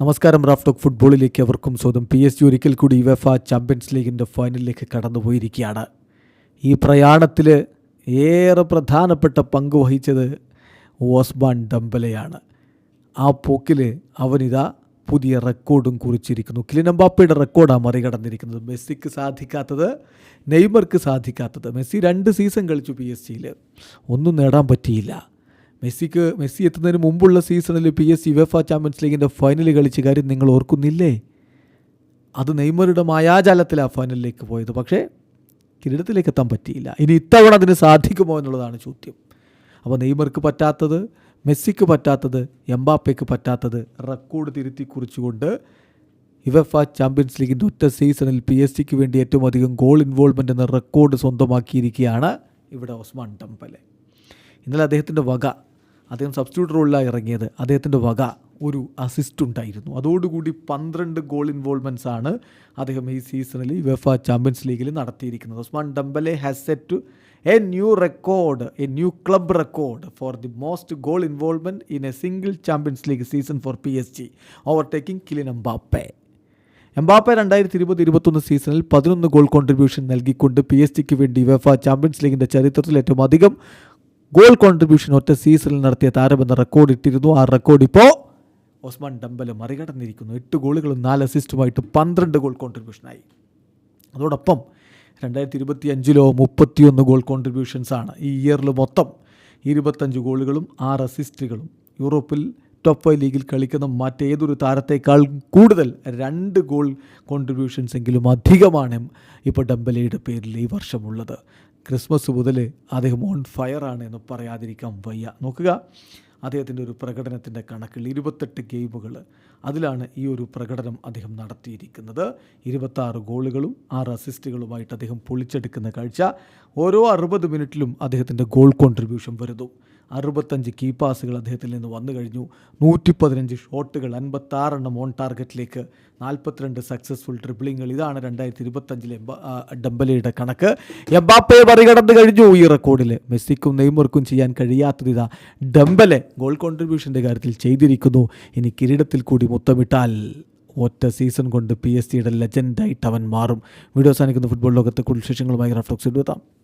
നമസ്കാരം റാഫ്ടോക്ക് ഫുട്ബോളിലേക്ക് അവർക്കും സ്വന്തം പി എസ് ജി ഒരിക്കൽ കൂടി യുവഫ ചാമ്പ്യൻസ് ലീഗിന്റെ ഫൈനലിലേക്ക് കടന്നുപോയിരിക്കുകയാണ്. ഈ പ്രയാണത്തിൽ ഏറെ പ്രധാനപ്പെട്ട പങ്ക് വഹിച്ചത് ഓസ്മാൻ ഡംബലയാണ്. ആ പോക്കിൽ അവനിതാ പുതിയ റെക്കോർഡും കുറിച്ചിരിക്കുന്നു. കിലിനമ്പാപ്പയുടെ റെക്കോർഡാണ് മറികടന്നിരിക്കുന്നത്. മെസ്സിക്ക് സാധിക്കാത്തത് നെയ്മർക്ക് സാധിക്കാത്തത്. മെസ്സി രണ്ട് സീസൺ കളിച്ചു പി എസ് ജിയിൽ ഒന്നും നേടാൻ പറ്റിയില്ല. മെസ്സിക്ക് മെസ്സി എത്തുന്നതിന് മുമ്പുള്ള സീസണിൽ P S G UEFA Champions ലീഗിന്റെ ഫൈനൽ കളിച്ച കാര്യം നിങ്ങൾ ഓർക്കുന്നില്ലേ? അത് നെയ്മറുടെ മായാജാലത്തിൽ ആ ഫൈനലിലേക്ക് പോയത്. പക്ഷേ കിരീടത്തിലേക്ക് എത്താൻ പറ്റിയില്ല. ഇനി ഇത്തവണ അതിന് സാധിക്കുമോ എന്നുള്ളതാണ് ചോദ്യം. അപ്പോൾ നെയ്മർക്ക് പറ്റാത്തത് മെസ്സിക്ക് പറ്റാത്തത് എംബാപ്പയ്ക്ക് പറ്റാത്തത് റെക്കോർഡ് തിരുത്തി കുറിച്ചുകൊണ്ട് യുവഫ ചാമ്പ്യൻസ് ലീഗിന്റെ ഒറ്റ സീസണിൽ പി എസ് സിക്ക് വേണ്ടി ഏറ്റവും അധികം ഗോൾ ഇൻവോൾവ്മെന്റ് എന്ന റെക്കോർഡ് സ്വന്തമാക്കിയിരിക്കുകയാണ് ഇവിടെ ഒസ്മാൻ ഡംബലെ. ഇന്നലെ അദ്ദേഹത്തിന്റെ വക അദ്ദേഹം സബ്സ്റ്റിറ്റ്യൂട്ട് റോളിലാണ് ഇറങ്ങിയത് അദ്ദേഹത്തിന്റെ വക ഒരു അസിസ്റ്റ് ഉണ്ടായിരുന്നു. അതോടുകൂടി പന്ത്രണ്ട് ഗോൾ ഇൻവോൾവ്മെന്റ്സ് ആണ് അദ്ദേഹം ഈ സീസണിൽ വെഫ ചാമ്പ്യൻസ് ലീഗിൽ നടത്തിയിരിക്കുന്നത്. Ousmane Dembele has set a new record a new club record for the most goal involvement in a single Champions League season for P S G overtaking Kylian Mbappe Mbappe രണ്ടായിരത്തി ഇരുപത് ഇരുപത്തൊന്ന് സീസണിൽ പതിനൊന്ന് goal contribution നൽകിക്കൊണ്ട് P S ജിക്ക് വേണ്ടി വെഫ Champions ലീഗിന്റെ ചരിത്രത്തിൽ ഏറ്റവും അധികം ഗോൾ കോൺട്രിബ്യൂഷൻ ഒറ്റ സീസണിൽ നടത്തിയ താരമെന്ന റെക്കോർഡ് ഇട്ടിരുന്നു. ആ റെക്കോർഡ് ഇപ്പോൾ ഒസ്മാൻ ഡംബൽ മറികടന്നിരിക്കുന്നു. എട്ട് ഗോളുകളും നാല് അസിസ്റ്റുമായിട്ട് പന്ത്രണ്ട് ഗോൾ കോൺട്രിബ്യൂഷനായി അതോടൊപ്പം രണ്ടായിരത്തി ഇരുപത്തി അഞ്ചിലോ മുപ്പത്തിയൊന്ന് ഗോൾ കോൺട്രിബ്യൂഷൻസാണ് ഈ ഇയറിൽ മൊത്തം ഇരുപത്തഞ്ച് ഗോളുകളും ആറ് അസിസ്റ്റുകളും യൂറോപ്പിൽ ടോപ്പ് ഫൈവ് ലീഗിൽ കളിക്കുന്ന മറ്റേതൊരു താരത്തേക്കാൾ കൂടുതൽ രണ്ട് ഗോൾ കോൺട്രിബ്യൂഷൻസ് എങ്കിലും അധികമാണ് ഇപ്പോൾ ഡംബലയുടെ പേരിൽ ഈ വർഷമുള്ളത്. ക്രിസ്മസ് മുതൽ അദ്ദേഹം ഓൺ ഫയറാണ് എന്ന് പറയാതിരിക്കാൻ വയ്യ. നോക്കുക അദ്ദേഹത്തിന്റെ ഒരു പ്രകടനത്തിന്റെ കണക്കിൽ ഇരുപത്തെട്ട് ഗെയിമുകൾ അതിലാണ് ഈ ഒരു പ്രകടനം അദ്ദേഹം നടത്തിയിരിക്കുന്നത്. ഇരുപത്താറ് ഗോളുകളും ആറ് അസിസ്റ്റുകളുമായിട്ട് അദ്ദേഹം പൊളിച്ചെടുക്കുന്ന കാഴ്ച. ഓരോ അറുപത് മിനിറ്റിലും അദ്ദേഹത്തിന്റെ ഗോൾ കോൺട്രിബ്യൂഷൻ വരുന്നു. അറുപത്തഞ്ച് കീ പാസുകൾ അദ്ദേഹത്തിൽ നിന്ന് വന്നു കഴിഞ്ഞു. നൂറ്റി പതിനഞ്ച് ഷോട്ടുകൾ അൻപത്താറെണ്ണം ഓൺ ടാർഗറ്റിലേക്ക് നാൽപ്പത്തിരണ്ട് സക്സസ്ഫുൾ ട്രിപ്പിളിങ്ങൾ ഇതാണ് രണ്ടായിരത്തി ഇരുപത്തഞ്ചിലെ ഡംബലയുടെ കണക്ക്. എംബാപ്പയെ മറികടന്ന് കഴിഞ്ഞു. ഈ റെക്കോർഡിൽ മെസ്സിക്കും നെയ്മർക്കും ചെയ്യാൻ കഴിയാത്തത് ഇതാ. ഡംബലെ ഗോൾ കോൺട്രിബ്യൂഷന്റെ കാര്യത്തിൽ ചെയ്തിരിക്കുന്നു. ഇനി കിരീടത്തിൽ കൂടി മുത്തമിട്ടാൽ ഒറ്റ സീസൺ കൊണ്ട് പി എസ് സിയുടെ ലെജൻഡായിട്ട് അവൻ മാറും. വീഡിയോ സാധിക്കുന്ന ഫുട്ബോൾ ലോകത്തെ കൂടുതൽ വിശേഷങ്ങളുമായി റഫ്ലക്സ് എടുത്താം